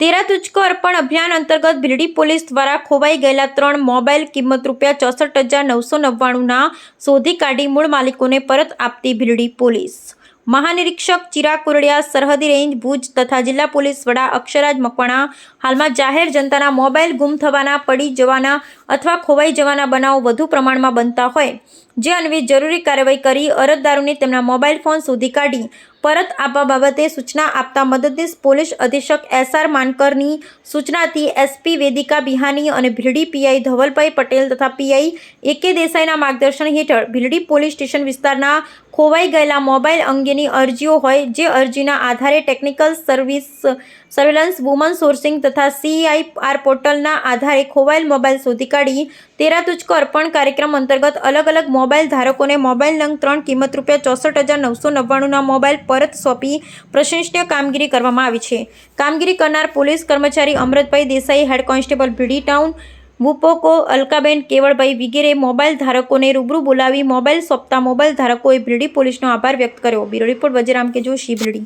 તેરા તુચકો અર્પણ અભિયાન અંતર્ગત ભીલડી પોલીસ દ્વારા ખોવાઈ ગયેલા ત્રણ મોબાઈલ કિંમત રૂપિયા ચોસઠ હજાર નવસો નવ્વાણુંના શોધી કાઢી મૂળ માલિકોને પરત આપતી ભીલડી પોલીસ. મહાનિરીક્ષક ચિરાગ કુરડિયા, સરહદી રેન્જ ભુજ તથા જિલ્લા પોલીસ વડા અક્ષરાજ મકવાણા હાલમાં જાહેર જનતાના મોબાઈલ ગુમ થવાના, પડી જવાના અથવા ખોવાઈ જવાના બનાવો વધુ પ્રમાણમાં બનતા હોય. જે અન્વયે જરૂરી કાર્યવાહી કરી અરજદારોને તેમના મોબાઈલ ફોન શોધી કાઢી પરત આપવા બાબતે સૂચના આપતા મદદનીશ પોલીસ અધિક્ષક એસઆર માનકરની સૂચનાથી એસપી વેદિકા બિહાની અને ભીલડી પીઆઈ ધવલભાઈ પટેલ તથા પીઆઈ એકે દેસાઈના માર્ગદર્શન હેઠળ ભીલડી પોલીસ સ્ટેશન વિસ્તારના ખોવાઈ ગયેલા મોબાઈલ અંગેની અરજીઓ હોય જે અરજીના આધારે technical service surveillance, woman sourcing તથા સીઆઈઆર પોર્ટલના આધારે ખોવાયેલ મોબાઈલ શોધી કાઢી તેરા તુચકો અર્પણ કાર્યક્રમ અંતર્ગત અલગ અલગ મોબાઈલ ધારકોને મોબાઈલ નંગ ત્રણ કિંમત રૂપિયા ચોસઠ હજાર નવસો નવ્વાણુંના મોબાઈલ પરત સોંપી પ્રશંસનીય કામગીરી કરવામાં આવી છે. કામગીરી કરનાર પોલીસ કર્મચારી અમૃતભાઈ દેસાઈ, હેડ કોન્સ્ટેબલ ભીડી ટાઉન વુપોકો અલકાબેન કેવળભાઈ વગેરે મોબાઈલ ધારકોને રૂબરૂ બોલાવી મોબાઈલ સોંપતા મોબાઈલ ધારકોએ ભીલડી પોલીસનો આભાર વ્યક્ત કર્યો. બ્યુરો રિપોર્ટ વજરામ કે જોશી ભીલડી